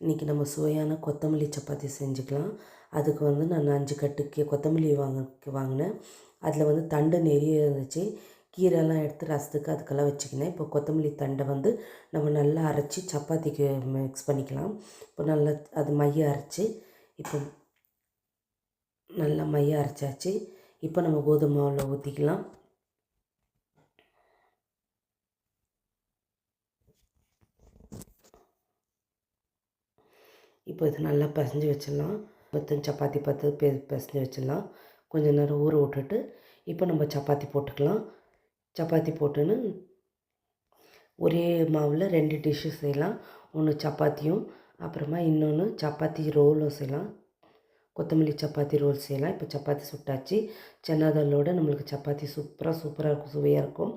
இன்றைக்கி நம்ம சுவையான கொத்தமல்லி சப்பாத்தி செஞ்சுக்கலாம். அதுக்கு வந்து நான் அஞ்சு கட்டுக்கு கொத்தமல்லி வாங்க வாங்கினேன். அதில் வந்து தண்டு நிறைய இருந்துச்சு. கீரைலாம் எடுத்து ரசத்துக்கு அதுக்கெல்லாம் வச்சுக்கினேன். இப்போ கொத்தமல்லி தண்டை வந்து நம்ம நல்லா அரைச்சி சப்பாத்திக்கு மிக்ஸ் பண்ணிக்கலாம். இப்போ நல்லா அது மைய அரைச்சி இப்போ நல்லா மைய அரைச்சாச்சு. இப்போ நம்ம கோதுமை மாவில் ஊற்றிக்கலாம் இப்போ இது நல்லா பிசைஞ்சு வச்சிடலாம். பத்து சப்பாத்தி பத்து பெ பிசைஞ்சு வச்சிடலாம். கொஞ்சம் நேரம் ஊற விட்டுட்டு இப்போ நம்ம சப்பாத்தி போட்டுக்கலாம். சப்பாத்தி போட்டுன்னு ஒரே மாவில் ரெண்டு டிஷ்ஷு செய்யலாம். ஒன்று சப்பாத்தியும் அப்புறமா இன்னொன்று சப்பாத்தி ரோலும் செய்யலாம். கொத்தமல்லி சப்பாத்தி ரோல் செய்யலாம். இப்போ சப்பாத்தி சுட்டாச்சு. சென்னாதாலோட நம்மளுக்கு சப்பாத்தி சூப்பராக சூப்பராக இருக்கும் சுவையாக இருக்கும்.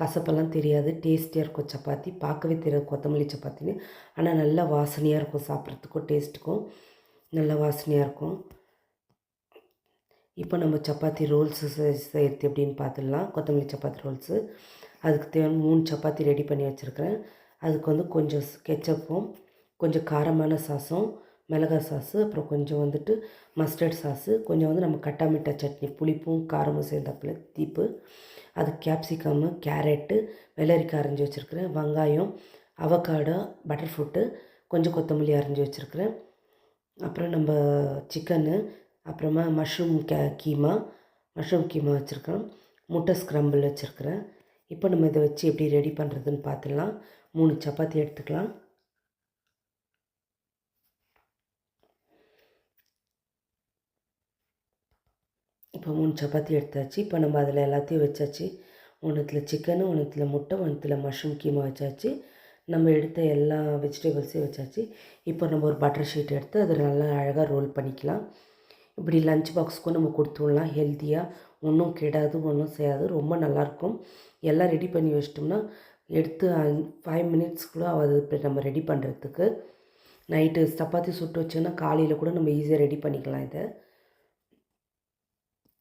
கசப்பெல்லாம் தெரியாது டேஸ்டியாக இருக்கும் சப்பாத்தி. பார்க்கவே தெரியாது கொத்தமல்லி சப்பாத்தின்னு. ஆனால் நல்லா வாசனையாக இருக்கும் சாப்பிட்றதுக்கும் டேஸ்ட்டுக்கும் நல்லா வாசனையாக இருக்கும். இப்போ நம்ம சப்பாத்தி ரோல்ஸு செய்கிறது எப்படின்னு பார்த்துடலாம். கொத்தமல்லி சப்பாத்தி ரோல்ஸு அதுக்கு தேவையான மூணு சப்பாத்தி ரெடி பண்ணி வச்சுருக்கிறேன். அதுக்கு வந்து கொஞ்சம் கெச்சப்பும் கொஞ்சம் காரமான சாஸும் மிளகாய் சாஸு அப்புறம் கொஞ்சம் வந்துட்டு மஸ்டர்ட் சாஸு கொஞ்சம் வந்து நம்ம கட்டாமிட்டா சட்னி புளிப்பும் காரமும் சேர்ந்தாப்புல தீப்பு அது கேப்சிகம்மு கேரட்டு வெள்ளரிக்காய் அரைஞ்சி வச்சுருக்கிறேன் வெங்காயம் அவக்காடோ பட்டர் ஃப்ரூட்டு கொஞ்சம் கொத்தமல்லி அரைஞ்சி வச்சுருக்கிறேன். அப்புறம் நம்ம சிக்கனு அப்புறமா மஷ்ரூம் கே கீமா மஷ்ரூம் கீமா வச்சுருக்கிறோம் முட்டை ஸ்க்ரம்பிள் வச்சுருக்கிறேன். இப்போ நம்ம இதை வச்சு எப்படி ரெடி பண்ணுறதுன்னு பார்த்துடலாம். மூணு சப்பாத்தி எடுத்துக்கலாம். இப்போ மூணு சப்பாத்தி எடுத்தாச்சு. இப்போ நம்ம அதில் எல்லாத்தையும் வச்சாச்சு. ஒன்றுத்தில் சிக்கனு ஒன்றுத்தில் முட்டை ஒன்றுத்தில் மஷ்ரூம் கீமா வச்சாச்சு. நம்ம எடுத்த எல்லா வெஜிடபிள்ஸையும் வச்சாச்சு. இப்போ நம்ம ஒரு பட்டர் ஷீட் எடுத்து அதில் நல்லா அழகாக ரோல் பண்ணிக்கலாம். இப்படி லஞ்ச் பாக்ஸ்க்கும் நம்ம கொடுத்துடலாம். ஹெல்த்தியாக ஒன்றும் கெடாது ஒன்றும் செய்யாது. ரொம்ப நல்லாயிருக்கும். எல்லாம் ரெடி பண்ணி வச்சிட்டோம்னா எடுத்து ஃபைவ் மினிட்ஸ்க்குள்ளே அது இப்போ நம்ம ரெடி பண்ணுறதுக்கு நைட்டு சப்பாத்தி சுட்டு வச்சோன்னா காலையில் கூட நம்ம ஈஸியாக ரெடி பண்ணிக்கலாம் இதை.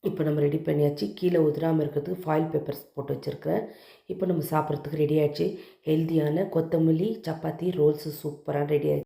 இப்போ நம்ம ரெடி பண்ணியாச்சு. கீழே உதிராமல் இருக்கிறதுக்கு ஃபாயில் பேப்பர்ஸ் போட்டு வச்சுருக்கிறேன். இப்போ நம்ம சாப்பிட்றதுக்கு ரெடி ஆகிடுச்சு ஹெல்த்தியான கொத்தமல்லி சப்பாத்தி ரோல்ஸு சூப்பராக ரெடி ஆகிடுச்சு